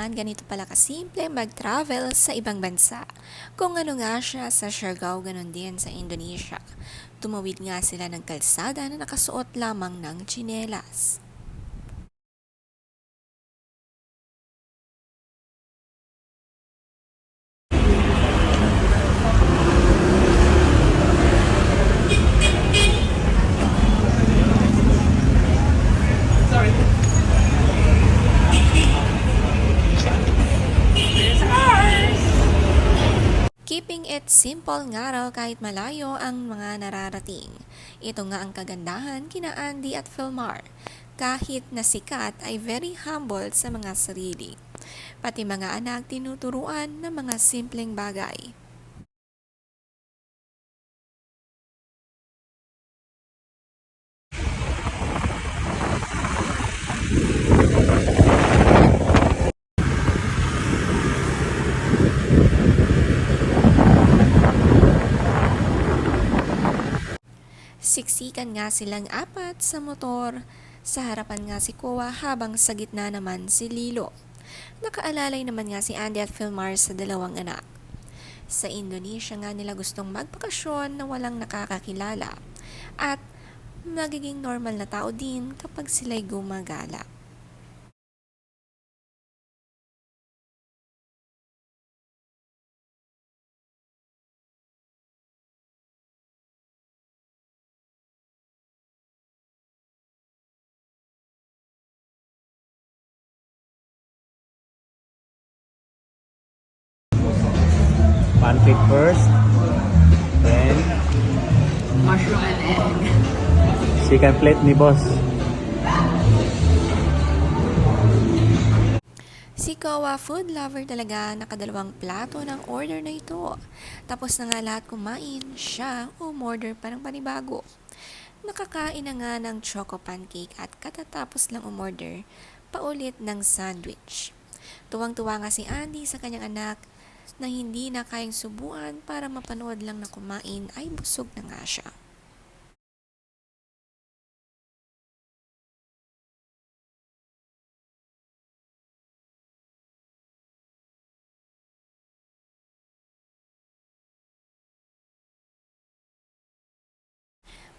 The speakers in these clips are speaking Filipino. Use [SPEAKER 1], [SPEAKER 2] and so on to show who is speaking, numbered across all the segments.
[SPEAKER 1] naman ganito pala kasimple mag-travel sa ibang bansa. Kung ano nga siya sa Siargao, ganun din sa Indonesia. Tumawid nga sila ng kalsada na nakasuot lamang ng tsinelas. Keeping it simple nga raw kahit malayo ang mga nararating. Ito nga ang kagandahan kina Andy at Philmar. Kahit na sikat ay very humble sa mga sarili. Pati mga anak tinuturuan ng mga simpleng bagay. Siksikan nga silang apat sa motor. Sa harapan nga si Koa habang sa gitna naman si Lilo. Nakaalalay naman nga si Andy at Philmar sa dalawang anak. Sa Indonesia nga nila gustong magpakasyon na walang nakakakilala at magiging normal na tao din kapag sila'y gumagala.
[SPEAKER 2] Pancake first. Then,
[SPEAKER 3] mushroom and egg.
[SPEAKER 2] second plate ni boss.
[SPEAKER 1] Si Koa, food lover talaga, nakadalawang plato ng order na ito. Tapos na nga lahat kumain, siya umorder pa ng panibago. Nakakain na nga ng choco pancake at katatapos lang umorder, paulit ng sandwich. Tuwang-tuwa nga si Andy sa kanyang anak na hindi na kayang subuan para mapanood lang na kumain ay busog na nga siya.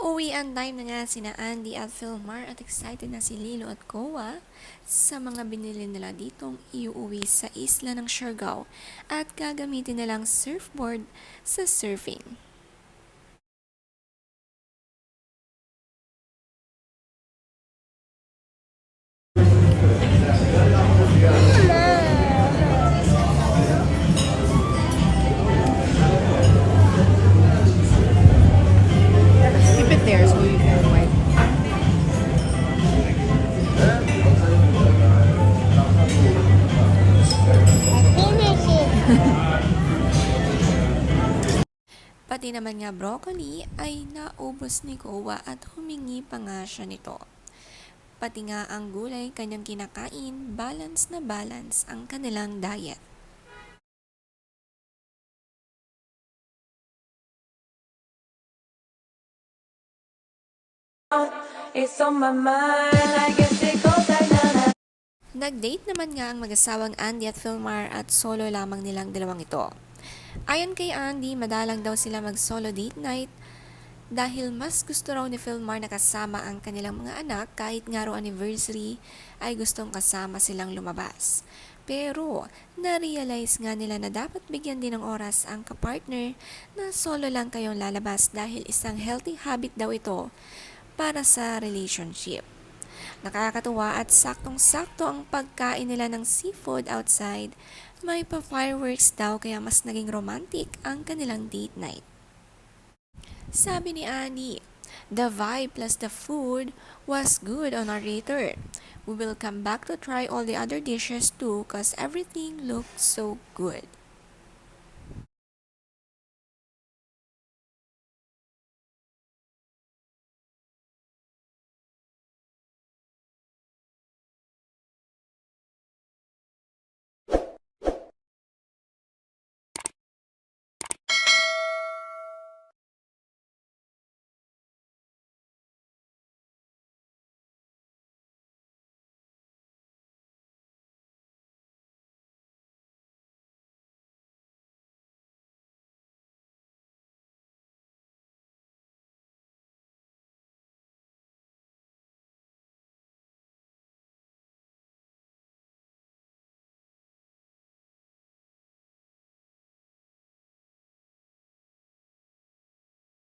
[SPEAKER 1] Uwi ang time na nga sina Andy at Philmar at excited na si Lilo at Koa sa mga binili nila ditong iuwi sa isla ng Siargao at gagamitin nilang surfboard sa surfing. Pati naman nga broccoli ay naubos ni Koa at humingi pa nga siya nito. Pati nga ang gulay kanyang kinakain, balance na balance ang kanilang diet.
[SPEAKER 4] It's on my mind, I guess it goes like na na.
[SPEAKER 1] Nag-date naman nga ang mag-asawang Andy at Philmar at solo lamang nilang dalawang ito. Ayon kay Andy, madalang daw sila mag-solo date night dahil mas gusto raw ni Philmar na kasama ang kanilang mga anak kahit nga raw anniversary ay gustong kasama silang lumabas. Pero, na-realize nga nila na dapat bigyan din ng oras ang kapartner na solo lang kayong lalabas dahil isang healthy habit daw ito para sa relationship. Nakakatuwa at saktong-sakto ang pagkain nila ng seafood outside. May pa-fireworks daw kaya mas naging romantic ang kanilang date night. Sabi ni Annie, the vibe plus the food was good on our return. We will come back to try all the other dishes too cause everything looked so good.